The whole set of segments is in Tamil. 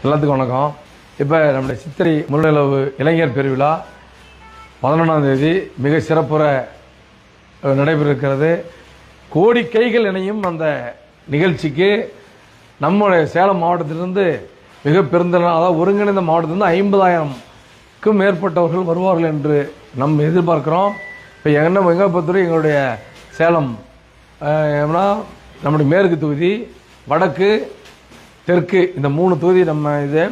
எல்லாத்துக்கும் வணக்கம். இப்போ நம்முடைய சித்திரை முழுநிலவு இளைஞர் பெருவிழா பதினொன்றாம் தேதி மிக சிறப்புற நடைபெறுகிறது கோடி கைகள் இணையும் அந்த நிகழ்ச்சிக்கு நம்முடைய சேலம் மாவட்டத்திலிருந்து மிக பெருந்தன அதாவது ஒருங்கிணைந்த மாவட்டத்திலிருந்து ஐம்பதாயிரம்க்கும் மேற்பட்டவர்கள் வருவார்கள் என்று நம் எதிர்பார்க்கிறோம். இப்போ என்ன எங்களை பொறுத்தவரை எங்களுடைய சேலம் ஏன்னா எப்படின்னா நம்முடைய மேற்கு தொகுதி வடக்கு தெற்கு இந்த மூணு தொகுதி நம்ம இது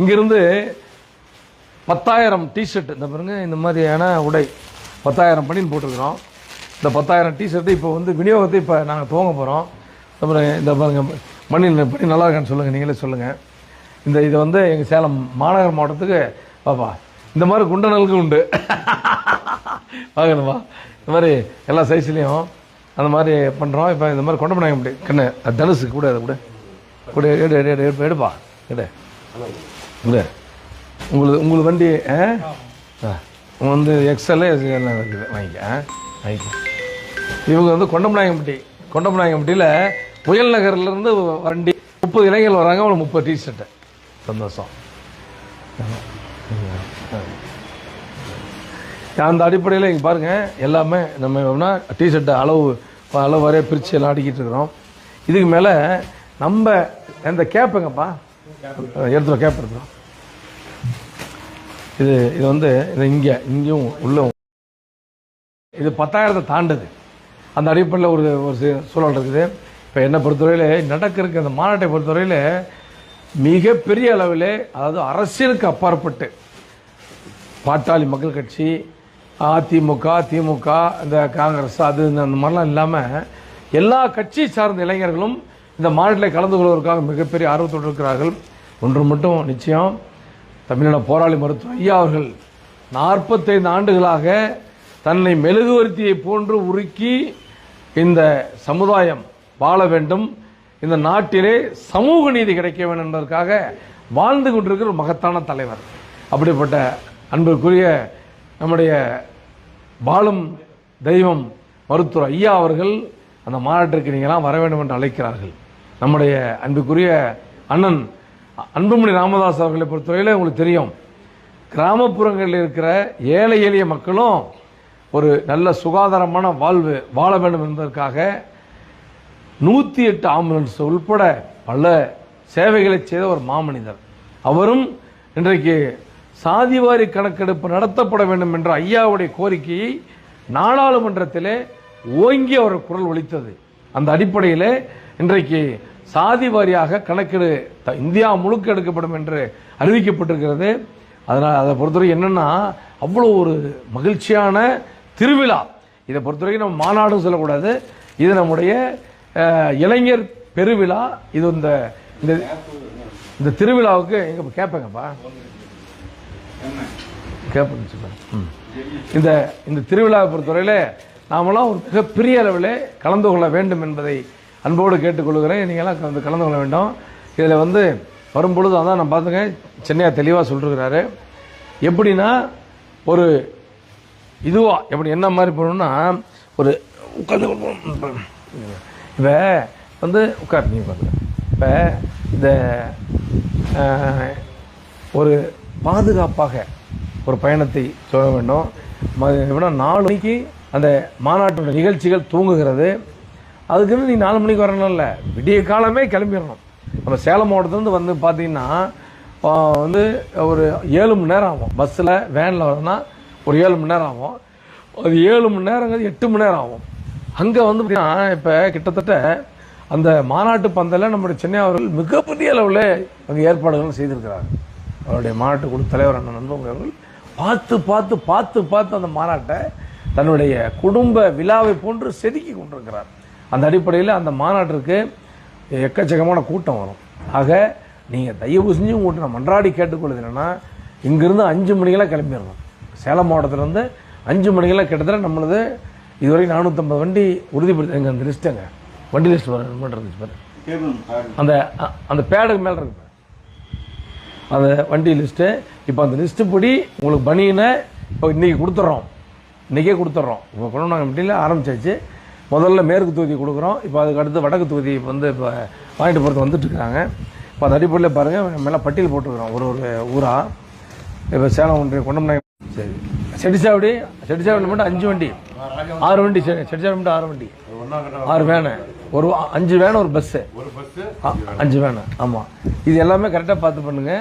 இங்கிருந்து பத்தாயிரம் டிஷர்ட் இந்த பாருங்க இந்த மாதிரியான உடை பத்தாயிரம் பணின்னு போட்டிருக்கிறோம். இந்த பத்தாயிரம் டிஷர்ட்டு இப்போ வந்து விநியோகத்தை இப்போ நாங்கள் துவங்க போகிறோம் அப்புறம் இந்த பாருங்க மணி பண்ணி நல்லா இருக்கான்னு சொல்லுங்கள் நீங்களே சொல்லுங்கள் இந்த இது வந்து எங்கள் சேலம் மாநகர் மாவட்டத்துக்கு பாப்பா இந்த மாதிரி குண்டனலுக்கு உண்டு. வாங்கணுமா? இந்த மாதிரி எல்லா சைஸ்லேயும் அந்த மாதிரி பண்ணுறோம் இப்போ இந்த மாதிரி கொண்டு போனாங்க இப்படி கண்ணு தனுசு கூட அதை கூட. கூட எடு எடு எடு எடு எடுப்பா. எடு. இல்லை உங்களுக்கு உங்களுக்கு வண்டி ஆ? வந்து எக்ஸ்எல் எல்லாம் இருக்குது? வாங்கிக்க ஆ? வாங்கிக்க. இவங்க வந்து கொண்டமநாயகம்பட்டி கொண்டமநாயகம்பட்டியில் புயல் நகர்லேருந்து வண்டி முப்பது இளைஞர்கள் வராங்க அவங்களுக்கு முப்பது டிஷர்ட்டு சந்தோஷம். அந்த அடிப்படையில் இங்கே பாருங்கள் எல்லாமே நம்ம எப்படின்னா டிஷர்ட்டு அளவு அளவு வரைய பிரித்து எல்லாம் அடிக்கிட்டு இருக்கிறோம். இதுக்கு மேலே நம்ம இந்த கேப்புங்கப்பா எடுத்துரும் கேப் எடுத்துரும் இது இது வந்து இது இங்கே இங்கேயும் உள்ள இது பத்தாயிரத்தை தாண்டுது. அந்த அடிப்படையில் ஒரு ஒரு சூழல் இருக்குது. இப்போ என்னை பொறுத்தவரையில் நடக்கிறதுக்கு அந்த மாநாட்டை பொறுத்தவரையில் மிகப்பெரிய அளவில் அதாவது அரசியலுக்கு அப்பாற்பட்டு பாட்டாளி மக்கள் கட்சி அதிமுக திமுக இந்த காங்கிரஸ் அது இந்த அந்த மாதிரிலாம் இல்லாமல் எல்லா கட்சியை சார்ந்த இளைஞர்களும் இந்த மாநாட்டில் கலந்து கொள்வதற்காக மிகப்பெரிய ஆர்வத்தோடு இருக்கிறார்கள். ஒன்று மட்டும் நிச்சயம் தமிழ்நாடு போராளி மருத்துவர் ஐயா அவர்கள் நாற்பத்தைந்து ஆண்டுகளாக தன்னை மெழுகுவர்த்தியை போன்று உருக்கி இந்த சமுதாயம் வாழ வேண்டும். இந்த நாட்டிலே சமூக நீதி கிடைக்க வேண்டும் என்பதற்காக வாழ்ந்து கொண்டிருக்கிற ஒரு மகத்தான தலைவர். அப்படிப்பட்ட அன்பிற்குரிய நம்முடைய வாழும் தெய்வம் மருத்துவர் ஐயா அவர்கள் அந்த மாநாட்டிற்கு நீங்களாம் வர வேண்டும் என்று அழைக்கிறார்கள். நம்முடைய அன்புக்குரிய அண்ணன் அன்புமணி ராமதாஸ் அவர்களை பொறுத்தவரையில் உங்களுக்கு தெரியும். கிராமப்புறங்களில் இருக்கிற ஏழை எளிய மக்களும் ஒரு நல்ல சுகாதாரமான வாழ்வு வாழ வேண்டும் என்பதற்காக நூற்றி எட்டு ஆம்புலன்ஸ் உள்பட பல சேவைகளை செய்த ஒரு மாமனிதர். அவரும் இன்றைக்கு சாதிவாரி கணக்கெடுப்பு நடத்தப்பட வேண்டும் என்ற ஐயாவுடைய கோரிக்கையை நாடாளுமன்றத்திலே ஓங்கி அவர் குரல் ஒழித்தது அந்த அடிப்படையில் இன்றைக்கு சாதி வாரியாக கணக்கெடு த- இந்தியா முழுக்க எடுக்கப்படும் என்று அறிவிக்கப்பட்டிருக்கிறது. அதனால் அதை பொறுத்தவரை என்னென்னா அவ்வளோ ஒரு மகிழ்ச்சியான திருவிழா. இதை பொறுத்தவரைக்கும் நம்ம மாநாடும் சொல்லக்கூடாது. இது நம்முடைய இளைஞர் பெருவிழா. இது இந்த இந்த இந்த திருவிழாவுக்கு எங்க கேட்பேங்கப்பா கேட்பேன்னு சொல்லுங்க ம். இந்த இந்த திருவிழாவை பொறுத்தவரையில் நாமெல்லாம் ஒரு மிகப்பெரிய அளவில் கலந்து கொள்ள வேண்டும் என்பதை அன்போடு கேட்டுக்கொள்கிறேன். நீங்களாம் கலந்து கலந்து கொள்ள வேண்டும். இதில் வந்து வரும்பொழுது அதான் நான் பார்த்துங்க சென்னையாக தெளிவாக சொல்லிருக்கிறாரு. எப்படின்னா ஒரு இதுவாக எப்படி என்ன மாதிரி போகணும்னா ஒரு உட்காந்து இப்போ வந்து உட்கார் நீங்கள் பாருங்க இப்போ இந்த ஒரு பாதுகாப்பாக ஒரு பயணத்தை சொல்ல வேண்டும். எப்படின்னா நாலு மணிக்கு அந்த மாநாட்டோட நிகழ்ச்சிகள் தூங்குகிறது அதுக்குன்னு நீ நாலு மணிக்கு வரணும்ல. விடிய காலமே கிளம்பிடணும். நம்ம சேலம் மாவட்டத்துலேருந்து வந்து பார்த்தீங்கன்னா வந்து ஒரு ஏழு மணி நேரம் ஆகும். பஸ்ஸில் வேனில் வரணும்னா ஒரு ஏழு மணி நேரம் ஆகும். அது ஏழு மணி நேரங்கிறது எட்டு மணி நேரம் ஆகும். அங்கே வந்து பார்த்தீங்கன்னா இப்போ கிட்டத்தட்ட அந்த மாநாட்டு பந்தலில் நம்முடைய சென்னை அவர்கள் மிகப்பெரிய அளவில் அங்கே ஏற்பாடுகள் செய்திருக்கிறார் அவருடைய மாநாட்டு குழு தலைவர் அண்ணன் நண்பர்கள் அவர்கள் பார்த்து பார்த்து பார்த்து பார்த்து அந்த மாநாட்டை தன்னுடைய குடும்ப விழாவை போன்று செதுக்கி கொண்டிருக்கிறார். அந்த அடிப்படையில் அந்த மாநாட்டிற்கு எக்கச்சக்கமான கூட்டம் வரும். ஆக நீங்கள் தயவு செஞ்சு உங்கள்கிட்ட நான் மன்றாடி கேட்டுக்கொள்வது என்னன்னா இங்கிருந்து அஞ்சு மணிக்கெல்லாம் கிளம்பிடணும். சேலம் மாவட்டத்திலேருந்து அஞ்சு மணிக்கெல்லாம் கிட்டத்தட்ட நம்மளது இதுவரைக்கும் நானூற்றம்பது வண்டி உறுதிப்படுத்தி எங்க அந்த லிஸ்ட்டுங்க வண்டி லிஸ்ட் வர இருந்துச்சு பாரு. அந்த அந்த பேடுக்கு மேலே இருக்கு. அந்த வண்டி லிஸ்ட்டு இப்போ அந்த லிஸ்ட்டு படி உங்களுக்கு பனியனை இப்போ இன்றைக்கி கொடுத்துட்றோம் இன்றைக்கே கொடுத்துட்றோம் இப்போ கொரோனாங்கம்பட்டியில் ஆரம்பிச்சாச்சு. முதல்ல மேற்கு தொகுதி கொடுக்குறோம். இப்போ அதுக்கு அடுத்து வடக்கு தொகுதி வந்து இப்போ வாங்கிட்டு போகிறது வந்துட்டு இருக்காங்க. இப்போ அந்த அடிப்படையில் பாருங்கள் மேலே பட்டியல் போட்டுருக்குறோம். ஒரு ஒரு ஊராக இப்போ சேலம் ஒன்றிய கொண்டமனை சரி. செடிச்சாவடி செடிச்சாவடி மட்டும் அஞ்சு வண்டி. ஆறு வண்டி செடிச்சாவடி மட்டும் ஆறு வண்டி. ஆறு வேனு. ஒரு அஞ்சு வேன் ஒரு பஸ்ஸு ஒரு பஸ் அஞ்சு வேனு. ஆமாம் இது எல்லாமே கரெக்டாக பார்த்து பண்ணுங்க.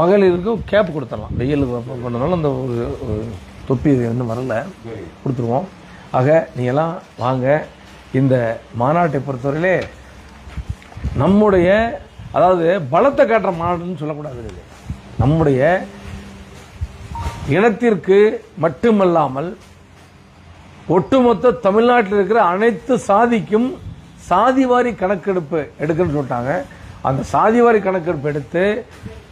மகளிருக்கு கேப் கொடுத்துடலாம் வெயிலுக்கு அப்ப பண்ணனால அந்த ஒரு ஒரு தொப்பி இது இன்னும் வரல. கொடுத்துருவோம். ஆக நீங்கள்லாம் வாங்க. இந்த மாநாட்டை பொறுத்தவரையிலே நம்முடைய அதாவது பலத்தை காட்டுற மாநாடுன்னு சொல்லக்கூடாது இது. நம்முடைய இனத்திற்கு மட்டுமல்லாமல் ஒட்டுமொத்த தமிழ்நாட்டில் இருக்கிற அனைத்து சாதிக்கும் சாதிவாரி கணக்கெடுப்பு எடுக்கணும்னு சொல்லிட்டாங்க. அந்த சாதிவாரி கணக்கெடுப்பு எடுத்து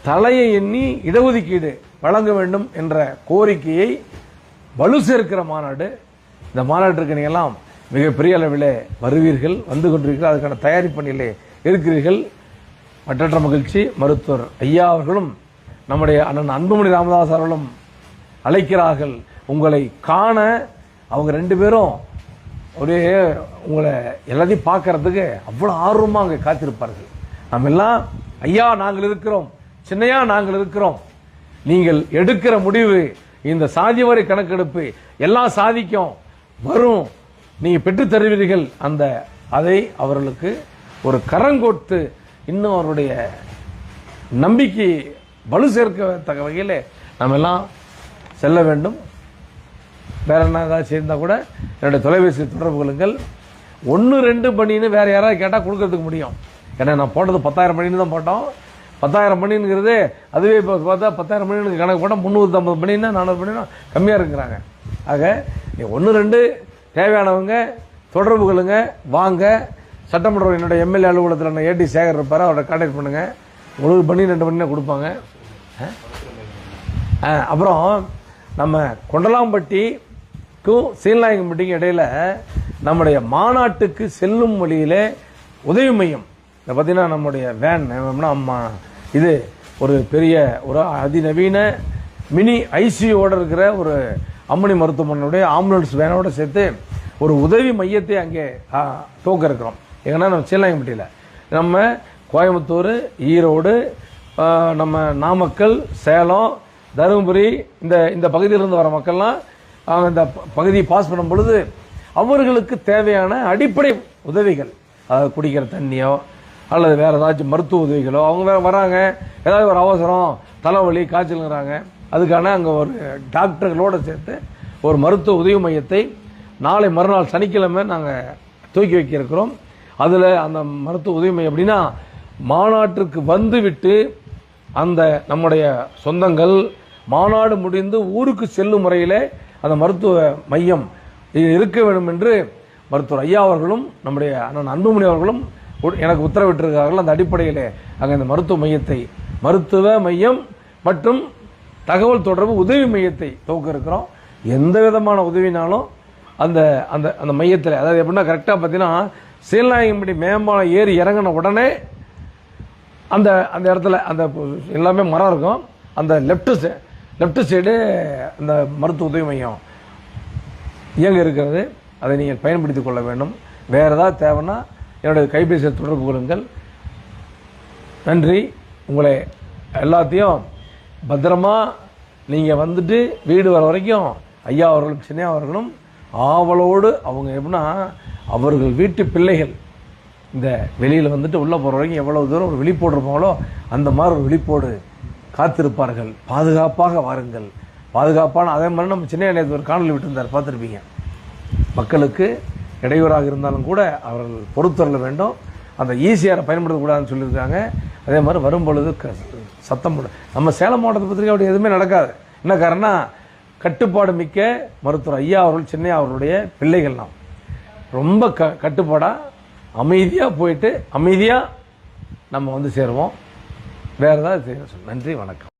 தலையை எண்ணி இடஒதுக்கீடு வழங்க வேண்டும் என்ற கோரிக்கையை வலு சேர்க்கிற மாநாடு இந்த மாநாட்டிற்கு நீங்கள்லாம் மிகப்பெரிய அளவில் வருவீர்கள் வந்து கொண்டிருக்கிறீர்கள் அதுக்கான தயாரிப்பு பணியிலே இருக்கிறீர்கள். மற்றற்ற மகிழ்ச்சி மருத்துவர் ஐயா அவர்களும் நம்முடைய அண்ணன் அன்புமணி ராமதாஸ் அவர்களும் அழைக்கிறார்கள் உங்களை காண. அவங்க ரெண்டு பேரும் ஒரே உங்களை எல்லாத்தையும் பார்க்கறதுக்கு அவ்வளோ ஆர்வமாக அங்கே காத்திருப்பார்கள். நம்ம எல்லாம் ஐயா நாங்கள் இருக்கிறோம். சின்னையா நாங்கள் இருக்கிறோம். நீங்கள் எடுக்கிற முடிவு இந்த சாதி வரை கணக்கெடுப்பு எல்லாம் சாதிக்கும். வரும். நீங்கள் பெற்றுத் தருவீர்கள் அந்த அதை அவர்களுக்கு ஒரு கரங்கொட்டு இன்னும் அவருடைய நம்பிக்கை வலு சேர்க்கத்தக்க வகையில் நம்ம எல்லாம் செல்ல வேண்டும். வேற என்ன ஏதாவது சேர்ந்தால் கூட என்னுடைய தொலைபேசி தொடர்பு கொள்ளுங்கள். ஒன்று ரெண்டு மணின்னு வேறு யாராவது கேட்டால் கொடுக்கறதுக்கு முடியும். ஏன்னா நான் போட்டது பத்தாயிரம் மணின்னு தான் போட்டோம். பத்தாயிரம் மணிங்கிறது அதுவே இப்போ பார்த்தா பத்தாயிரம் மணின்னு கணக்கு போட்டால் முந்நூற்றம்பது மணின்னா நானூறு மணினா கம்மியாக இருக்கிறாங்க. ஆக ஒன்று ரெண்டு தேவையானவங்க தொடர்பு கொள்ளுங்க வாங்க. சட்டமன்ற என்னோட எம்எல்ஏ அலுவலகத்தில் நான் ஏடி சேகர் இருப்பார் அவரை கான்டாக்ட் பண்ணுங்கள் ஒரு மணி ரெண்டு மணி கொடுப்பாங்க. அப்புறம் நம்ம கொண்டலாம்பட்டிக்கும் சீலநாயகம்பட்டிக்கும் இடையில நம்முடைய மாநாட்டுக்கு செல்லும் வழியிலே உதவி மையம். இதை பார்த்தீங்கன்னா நம்முடைய வேன் அம்மா இது ஒரு பெரிய ஒரு அதிநவீன மினி ஐசியோட இருக்கிற ஒரு அம்மணி மருத்துவமனையுடைய ஆம்புலன்ஸ் வேனோட சேர்த்து ஒரு உதவி மையத்தை அங்கே ஆ, துவக்க இருக்கிறோம் எங்கன்னா நம்ம சீலநாயகம்பட்டியில் நம்ம கோயம்புத்தூர் ஈரோடு நம்ம நாமக்கல் சேலம் தருமபுரி இந்த இந்த பகுதியிலிருந்து வர மக்கள்லாம் அவங்க இந்த ப- பகுதியை பாஸ் பண்ணும் பொழுது அவர்களுக்கு தேவையான அடிப்படை உதவிகள். அதாவது குடிக்கிற தண்ணியோ அல்லது வேறு ஏதாச்சும் மருத்துவ உதவிகளோ அவங்க வேற வராங்க. ஏதாவது ஒரு அவசரம் தலைவலி காய்ச்சலுங்கிறாங்க. அதுக்கான அங்கே ஒரு டாக்டர்களோடு சேர்த்து ஒரு மருத்துவ உதவி மையத்தை நாளை மறுநாள் சனிக்கிழமை நாங்கள் தூக்கி வைக்கிருக்கிறோம். அதில் அந்த மருத்துவ உதவி மையம் எப்படின்னா மாநாட்டிற்கு வந்துவிட்டு அந்த நம்முடைய சொந்தங்கள் மாநாடு முடிந்து ஊருக்கு செல்லும் முறையிலே அந்த மருத்துவ மையம் இது இருக்க வேண்டும் என்று மருத்துவர் ஐயா அவர்களும் நம்முடைய அண்ணன் அன்புமணி அவர்களும் எனக்கு உத்தரவிட்டிருக்கிறார்கள். அந்த அடிப்படையில் அங்கே இந்த மருத்துவ மையத்தை மருத்துவ மையம் மற்றும் தகவல் தொடர்பு உதவி மையத்தை துவக்க இருக்கிறோம். எந்த விதமான உதவினாலும் அந்த அந்த அந்த மையத்தில் அதாவது எப்படின்னா கரெக்டாக பார்த்தீங்கன்னா சீலநாயகம்படி மேம்பாலம் ஏறி இறங்கின உடனே அந்த அந்த இடத்துல அந்த எல்லாமே மரம் இருக்கும். அந்த லெஃப்ட் சை லெஃப்ட் சைடு அந்த மருத்துவ உதவி மையம் இயங்க இருக்கிறது. அதை நீங்கள் பயன்படுத்திக் கொள்ள வேண்டும். வேறு ஏதாவது தேவைன்னா என்னுடைய கைபேசியை தொடர்பு கொள்ளுங்கள். நன்றி. உங்களை எல்லாத்தையும் பத்திரமா நீங்கள் வந்துட்டு வீடு வர வரைக்கும் ஐயா அவர்களும் சின்ன அவர்களும் ஆவலோடு அவங்க எப்படின்னா அவர்கள் வீட்டு பிள்ளைகள். இந்த வெளியில் வந்துட்டு உள்ளே போகிற வரைக்கும் எவ்வளோ தூரம் ஒரு விழிப்போடு இருப்பாங்களோ அந்த மாதிரி ஒரு விழிப்போடு காத்திருப்பார்கள். பாதுகாப்பாக வாருங்கள். பாதுகாப்பான அதே மாதிரி நம்ம சின்ன நேற்று ஒரு காணொலி விட்டுருந்தார் பார்த்துருப்பீங்க. மக்களுக்கு இடையூறாக இருந்தாலும் கூட அவர்கள் பொறுத்தரல வேண்டும். அந்த ஈஸியாரை பயன்படுத்தக்கூடாதுன்னு சொல்லியிருக்காங்க. அதே மாதிரி வரும்பொழுது க- சத்தம் போட நம்ம சேலம் மாவட்டத்தை பத்திரிக்கை அப்படி எதுவுமே நடக்காது. என்ன காரணம்னா கட்டுப்பாடு மிக்க மருத்துவர் ஐயா அவர்கள் சென்னை அவர்களுடைய பிள்ளைகள் நாம் ரொம்ப க கட்டுப்பாடாக அமைதியாக போயிட்டு அமைதியாக நம்ம வந்து சேருவோம். வேறு ஏதாவது நன்றி வணக்கம்.